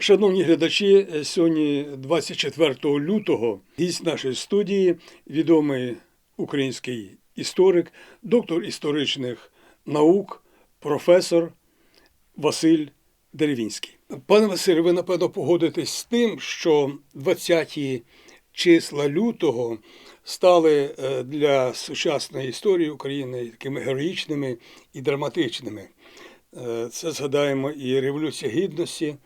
Шановні глядачі, е, сьогодні 24 лютого гість нашої студії, відомий український історик, доктор історичних наук, професор Василь Деревінський. Пане Василь, ви напевно погодитесь з тим, що 20-ті числа лютого стали е, для сучасної історії України такими героїчними і драматичними. Е, Це згадаємо і Революція Гідності,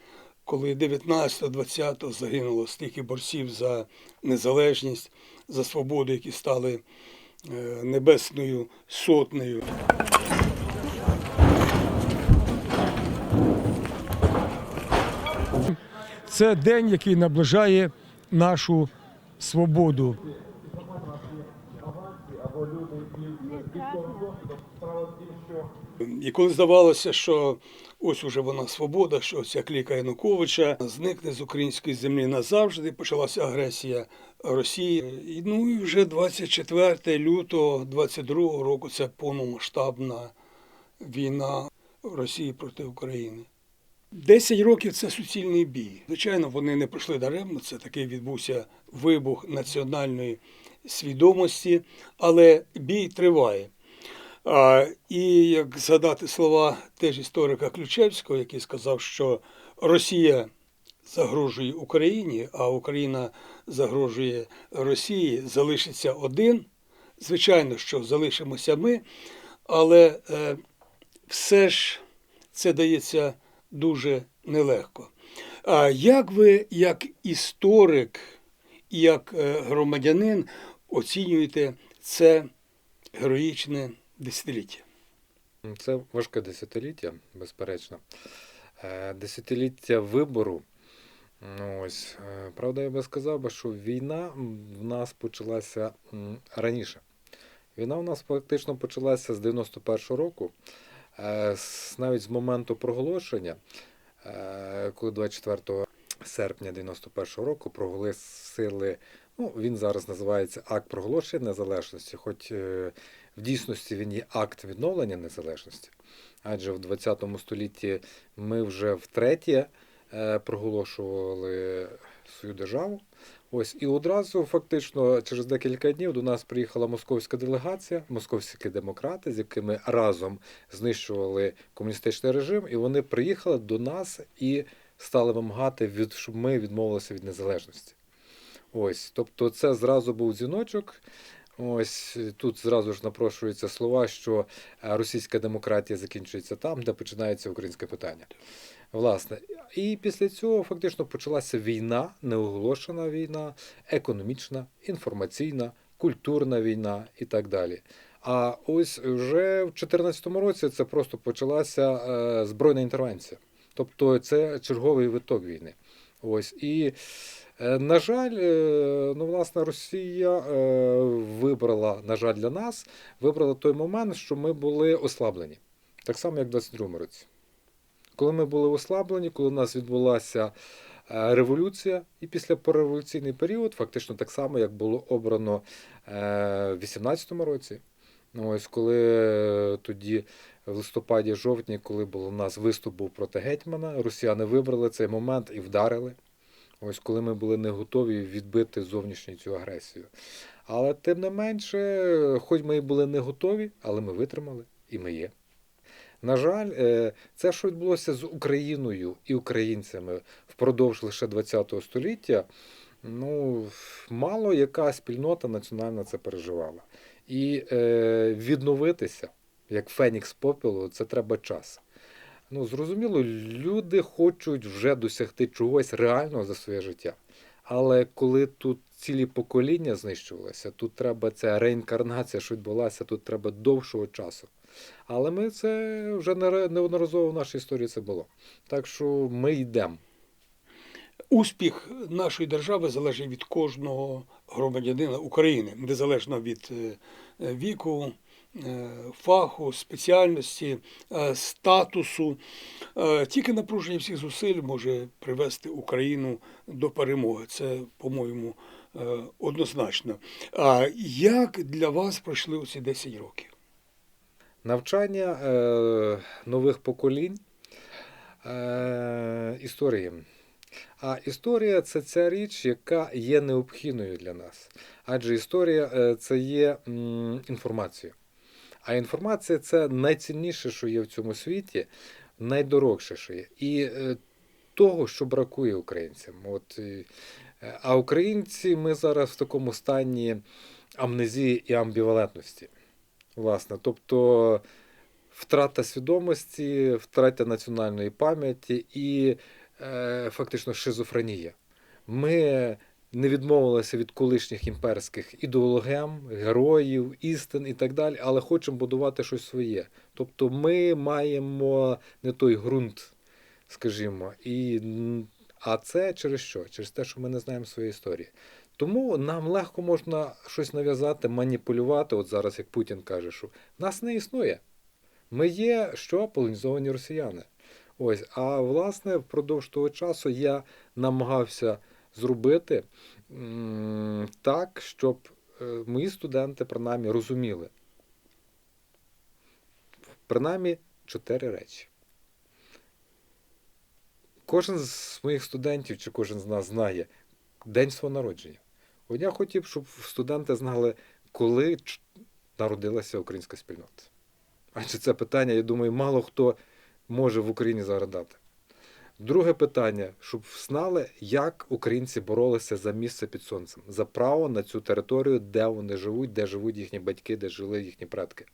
коли 19-20 загинуло стільки борців за незалежність, за свободу, які стали е, небесною сотнею. Це день, який наближає нашу свободу. І коли здавалося, що ось уже вона свобода, що ця кліка Януковича зникне з української землі назавжди, почалася агресія Росії. І, ну і вже 24 лютого 22 року це повномасштабна війна Росії проти України. Десять років це суцільний бій. Звичайно, вони не пройшли даремно. Це такий відбувся вибух національної свідомості, але бій триває. І як згадати слова теж історика Ключевського, який сказав, що Росія загрожує Україні, а Україна загрожує Росії, залишиться один. Звичайно, що залишимося ми, але е, все ж це дається дуже нелегко. А як ви, як історик і як е, громадянин, оцінюєте це героїчне десятиліття? Це важке десятиліття, безперечно. Е, Десятиліття вибору. Ну, ось, е, правда, я би сказав, би, що війна в нас почалася раніше. Війна у нас фактично почалася з 91-го року, е, навіть з моменту проголошення, коли 24 серпня 91-го року проголосили, ну, він зараз називається Акт проголошення незалежності, хоч в дійсності він є акт відновлення незалежності. Адже в 20 столітті ми вже втретє е, проголошували свою державу. Ось і одразу, фактично, через декілька днів до нас приїхала московська делегація, московські демократи, з якими разом знищували комуністичний режим, і вони приїхали до нас і стали вимагати, від, щоб ми відмовилися від незалежності. Ось, тобто, це зразу був дзвіночок. Ось тут зразу ж напрошуються слова, що е, російська демократія закінчується там, де починається українське питання. Власне, і після цього фактично почалася війна, неоголошена війна, економічна, інформаційна, культурна війна і так далі. А ось вже в 2014 році це просто почалася е, збройна інтервенція. Тобто це черговий виток війни. Ось і Е, На жаль, е, ну, власне, Росія е, вибрала, на жаль, для нас, вибрала той момент, що ми були ослаблені. Так само, як в 22-му році. Коли ми були ослаблені, коли у нас відбулася е, революція, і після пореволюційний період, фактично так само, як було обрано е, в 18-му році. Ну, ось коли е, тоді в листопаді-жовтні, коли було у нас виступ був проти гетьмана, росіяни вибрали цей момент і вдарили. Ось коли ми були не готові відбити зовнішню цю агресію. Але тим не менше, хоч ми і були не готові, але ми витримали і ми є. На жаль, е, це, що відбулося з Україною і українцями впродовж лише ХХ століття, ну, мало яка спільнота національна це переживала. І е, відновитися, як Фенікс попелу, це треба час. Ну, зрозуміло, люди хочуть вже досягти чогось реального за своє життя. Але коли тут цілі покоління знищувалися, тут треба ця реінкарнація, що відбулася, тут треба довшого часу. Але ми це вже неодноразово в нашій історії це було. Так що ми йдемо. Успіх нашої держави залежить від кожного громадянина України, незалежно від е, віку, фаху, спеціальності, е, статусу. Е, Тільки напруження всіх зусиль може привести Україну до перемоги. Це, по-моєму, е, однозначно. А як для вас пройшли оці 10 років? Навчання е, нових поколінь е, історії. А історія це ця річ, яка є необхідною для нас. Адже історія е, це є м, інформацією. А інформація це найцінніше, що є в цьому світі, найдорогше, що є. І е, того, що бракує українцям. От, е, а українці ми зараз в такому стані амнезії і амбівалентності. Власне, тобто втрата свідомості, втрата національної пам'яті і е, фактично шизофренія. Ми не відмовилися від колишніх імперських ідеологем, героїв, істин і так далі, але хочемо будувати щось своє. Тобто ми маємо не той ґрунт, скажімо, і, а це через що? Через те, що ми не знаємо своєї історії. Тому нам легко можна щось нав'язати, маніпулювати. От зараз, як Путін каже, що нас не існує. Ми є що полонізовані росіяни. Ось, а власне, впродовж того часу я намагався зробити так, щоб е, мої студенти принаймні розуміли. Принаймні чотири речі. Кожен з моїх студентів чи кожен з нас знає день свого народження. От я хотів, щоб студенти знали, коли народилася українська спільнота. Адже це питання, я думаю, мало хто може в Україні загадати. Друге питання, щоб знали, як українці боролися за місце під сонцем, за право на цю територію, де вони живуть, де живуть їхні батьки, де жили їхні предки.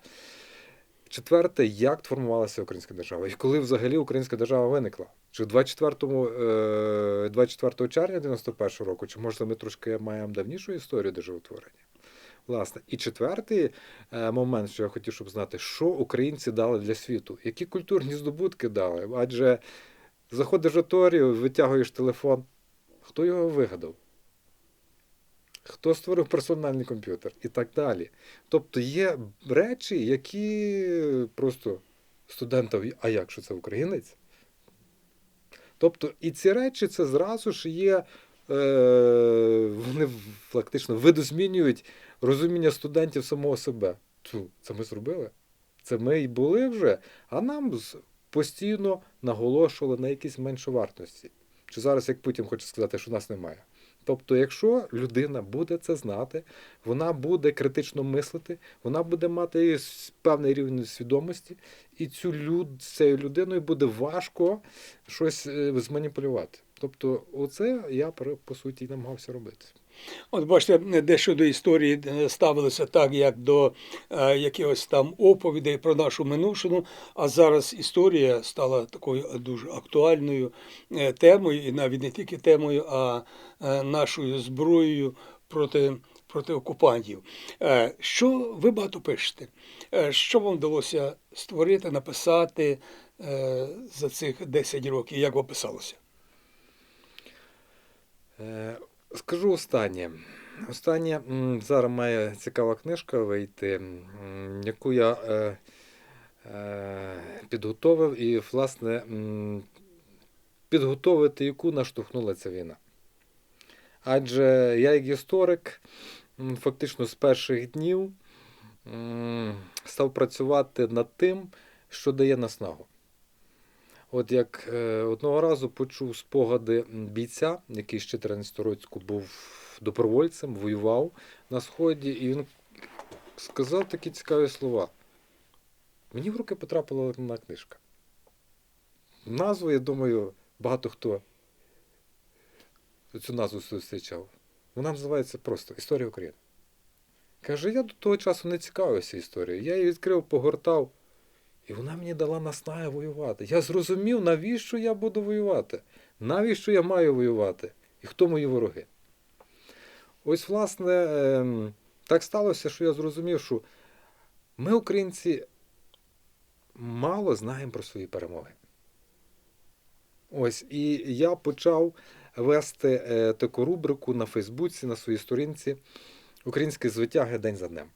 Четверте, як формувалася українська держава? І коли взагалі українська держава виникла? Чи 24, е, 24 червня 91 року, чи може ми трошки маємо давнішу історію державотворення? Власне, і четвертий е, момент, що я хотів, щоб знати, що українці дали для світу, які культурні здобутки дали. Адже заходиш в аторію, витягуєш телефон. Хто його вигадав? Хто створив персональний комп'ютер і так далі. Тобто є речі, які просто студентам, а як що це українець? Тобто, і ці речі це зразу ж є, е, вони фактично видозмінюють розуміння студентів самого себе. Це ми зробили. Це ми й були вже, а нам постійно наголошували на якісь меншовартості. Чи зараз, як Путін хоче сказати, що нас немає. Тобто, якщо людина буде це знати, вона буде критично мислити, вона буде мати певний рівень свідомості, і цю люд, цією людиною буде важко щось е, зманіпулювати. Тобто, оце я по суті намагався робити. От бачите, дещо до історії е, ставилося так, як до е, якихось там оповідей про нашу минувшину, а зараз історія стала такою дуже актуальною е, темою, і навіть не тільки темою, а нашою зброєю проти, проти окупантів. Що ви багато пишете? Що вам вдалося створити, написати за цих 10 років? Як вам писалося? Е, Скажу останнє. Останнє зараз має цікава книжка вийти, яку я е, е, підготовив, і, власне, підготовити яку наштовхнула ця війна. Адже я, як історик, фактично з перших днів став працювати над тим, що дає наснагу. От як е, одного разу почув спогади бійця, який з 14 року був добровольцем, воював на Сході, і він сказав такі цікаві слова. Мені в руки потрапила одна книжка. Назву, я думаю, багато хто цю назву зустрічав. Вона називається просто Історія України. Каже, я до того часу не цікавився історією. Я її відкрив, погортав. І вона мені дала наснаги воювати. Я зрозумів, навіщо я буду воювати, навіщо я маю воювати, і хто мої вороги. Ось, власне, ем, так сталося, що я зрозумів, що ми, українці, мало знаємо про свої перемоги. Ось, і я почав вести е, таку рубрику на Фейсбуці, на своїй сторінці Українські звитяги день за днем.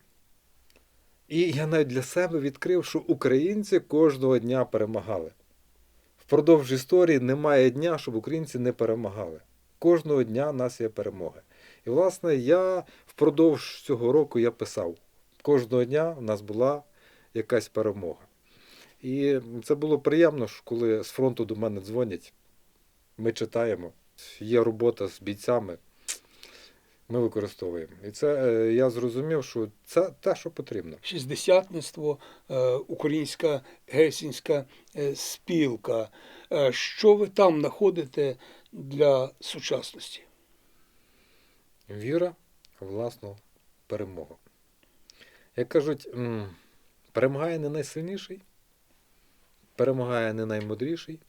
І я навіть для себе відкрив, що українці кожного дня перемагали. Впродовж історії немає дня, щоб українці не перемагали. Кожного дня в нас є перемоги. І, власне, я впродовж цього року я писав: кожного дня в нас була якась перемога. І це було приємно, коли з фронту до мене дзвонять, ми читаємо. є робота з бійцями, ми використовуємо. І це е, я зрозумів, що це те, що потрібно. Шістдесятництво, е, українська гельсінська е, спілка. Що ви там знаходите для сучасності? Віра власну перемогу. Як кажуть, перемагає не найсильніший, перемагає не наймудріший,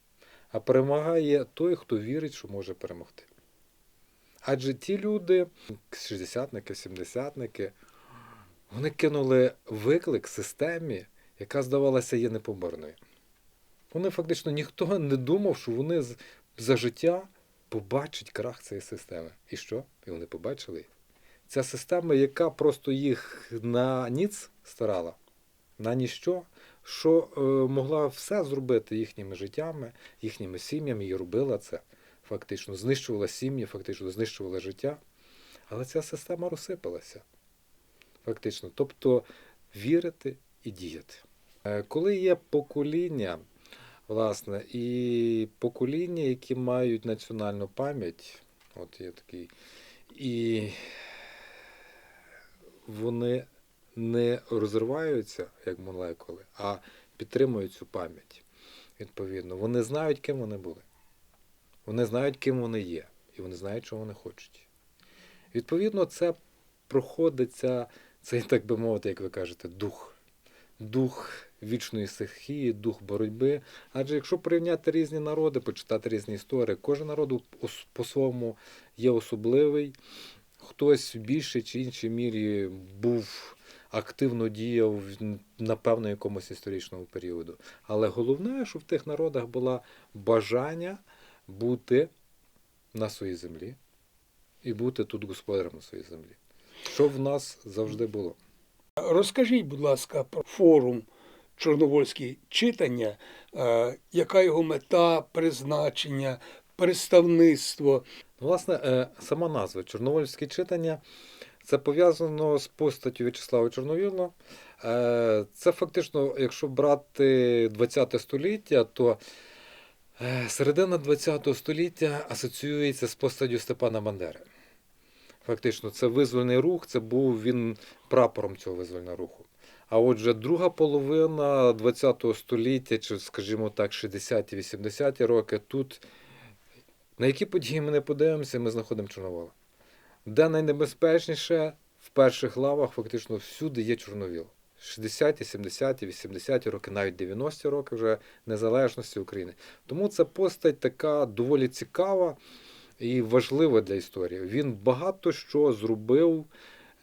а перемагає той, хто вірить, що може перемогти. Адже ті люди, шістдесятники, сімдесятники, вони кинули виклик системі, яка, здавалося, є непоборною. Вони фактично ніхто не думав, що вони за життя побачать крах цієї системи. І що? І вони побачили. Ця система, яка просто їх на ніц старала, на ніщо, що е, могла все зробити їхніми життями, їхніми сім'ями, і робила це. Фактично, знищувала сім'ї, фактично знищувала життя. Але ця система розсипалася. Фактично. Тобто вірити і діяти. Е, Коли є покоління, власне, і покоління, які мають національну пам'ять, от є такий, і вони не розриваються, як молекули, а підтримують цю пам'ять. Відповідно, вони знають, ким вони були. Вони знають, ким вони є, і вони знають, що вони хочуть. Відповідно, це проходиться, це, так би мовити, як ви кажете, дух. Дух вічної стихії, дух боротьби. Адже якщо порівняти різні народи, почитати різні історії, кожен народ ос- по-своєму є особливий. Хтось в більшій чи іншій мірі був активно діяв на певно якомусь історичному періоду. Але головне, що в тих народах було бажання бути на своїй землі і бути тут господарем на своїй землі. Що в нас завжди було. Розкажіть, будь ласка, про форум Чорнобильські читання, е, яка його мета, призначення, представництво. Власне, е, сама назва Чорновольські читання це пов'язано з постаттю В'ячеслава Чорновіла. Е, Це фактично, якщо брати ХХ століття, то середина ХХ століття асоціюється з постаттю Степана Бандери. Фактично, це визвольний рух, це був він прапором цього визвольного руху. А отже, друга половина ХХ століття, чи, скажімо так, 60-80-ті роки, тут на які події ми не подивимося, ми знаходимо Чорновола. Де найнебезпечніше, в перших лавах фактично всюди є Чорновіл. 60-ті, 70-ті, 80-ті роки, навіть 90-ті роки вже незалежності України. Тому це постать така доволі цікава і важлива для історії. Він багато що зробив,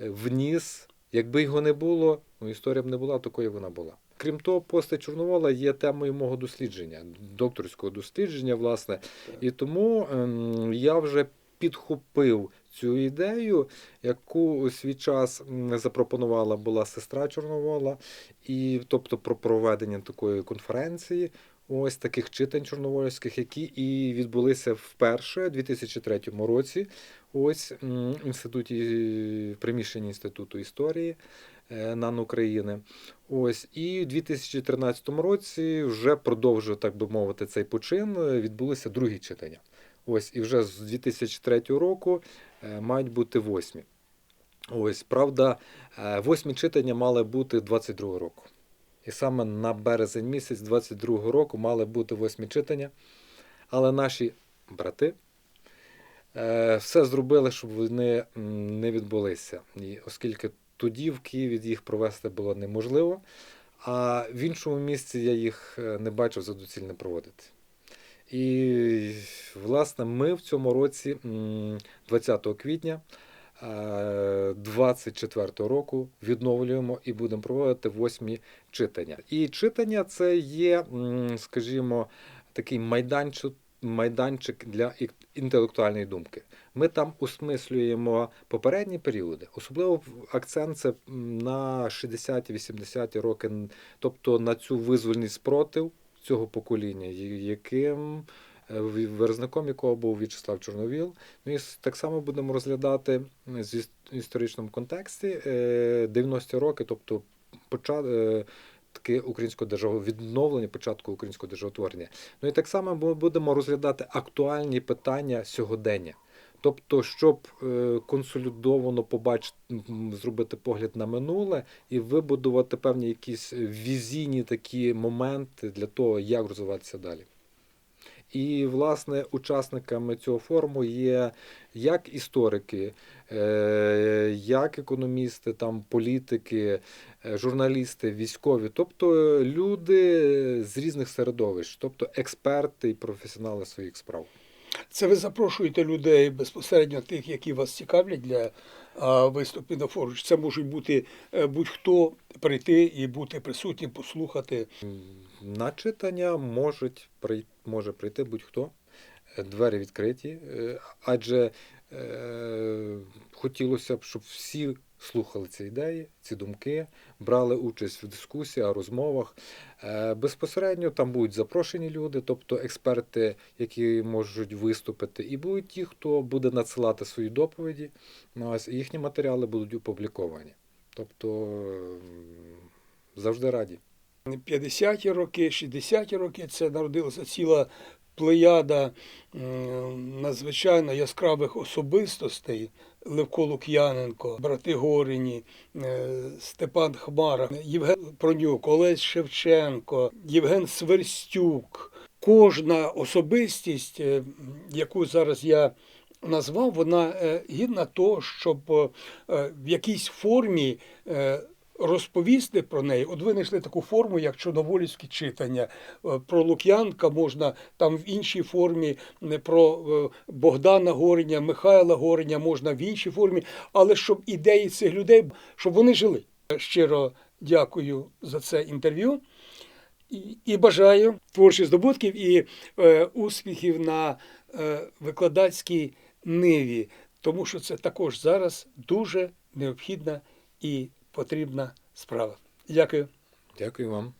е, вніс. Якби його не було, ну історія б не була такою, вона була. Крім того, постать Чорновола є темою мого дослідження, докторського дослідження, власне. І тому ем, я вже підхопив цю ідею, яку у свій час запропонувала була сестра Чорновола, і тобто про проведення такої конференції. Ось таких читань чорноворських, які і відбулися вперше у 2003 році. Ось в інституті в приміщенні інституту історії е, НАН України. Ось і у 2013 році вже продовжує, так би мовити, цей почин. е, Відбулися другі читання. Ось і вже з 2003 року е, мають бути восьмі. Ось, правда, е, восьмі читання мали бути 22 року. І саме на березень місяць 22 року мали бути восьмі читання. Але наші брати е, все зробили, щоб вони не відбулися. І оскільки тоді в Києві їх провести було неможливо, а в іншому місці я їх не бачив за доцільне проводити. І, власне, ми в цьому році, 20 квітня е, 24 року, відновлюємо і будемо проводити восьмі читання. І читання це є, скажімо, такий майданчик, майданчик для інтелектуальної думки. Ми там осмислюємо попередні періоди, особливо акцент це на 60-80-ті роки, тобто на цю визвольний спротив цього покоління, яким е, виразником якого був В'ячеслав Чорновіл. Ну і так само будемо розглядати з історичному контексті е, 90-ті роки, тобто поча- е, початки українського державного відновлення, початку українського державотворення. Ну і так само ми будемо розглядати актуальні питання сьогодення. Тобто, щоб е, консолідовано побачити, зробити погляд на минуле і вибудувати певні якісь візійні такі моменти для того, як розвиватися далі. І, власне, учасниками цього форуму є як історики, е, як економісти, там, політики, е, журналісти, військові, тобто люди з різних середовищ, тобто експерти і професіонали своїх справ. Це ви запрошуєте людей безпосередньо тих, які вас цікавлять для виступів на форумі. Це можуть бути е, будь-хто прийти і бути присутнім, послухати. На читання можуть, прий- може прийти будь-хто. Е, Двері відкриті, е, адже е, хотілося б, щоб всі слухали ці ідеї, ці думки, брали участь в дискусіях, розмовах. Е, Безпосередньо там будуть запрошені люди, тобто експерти, які можуть виступити, і будуть ті, хто буде надсилати свої доповіді. Ну, ось, їхні матеріали будуть опубліковані. Тобто завжди раді. 50-ті роки, 60-ті роки це народилася ціла плеяда надзвичайно яскравих особистостей. Левко Лук'яненко, брати Горіні, е, Степан Хмара, Євген Пронюк, Олесь Шевченко, Євген Сверстюк. Кожна особистість, е, яку зараз я назвав, вона е, гідна того, щоб е, в якійсь формі е, розповісти про неї. От ви знайшли таку форму, як чорноболівські читання. Е, Про Лук'янка можна там в іншій формі, про е, Богдана Гореня, Михайла Гореня можна в іншій формі, але щоб ідеї цих людей, щоб вони жили. Щиро дякую за це інтерв'ю. І бажаю творчих здобутків і е, успіхів на е, викладацькій ниві, тому що це також зараз дуже необхідна і потрібна справа. Дякую. Дякую вам.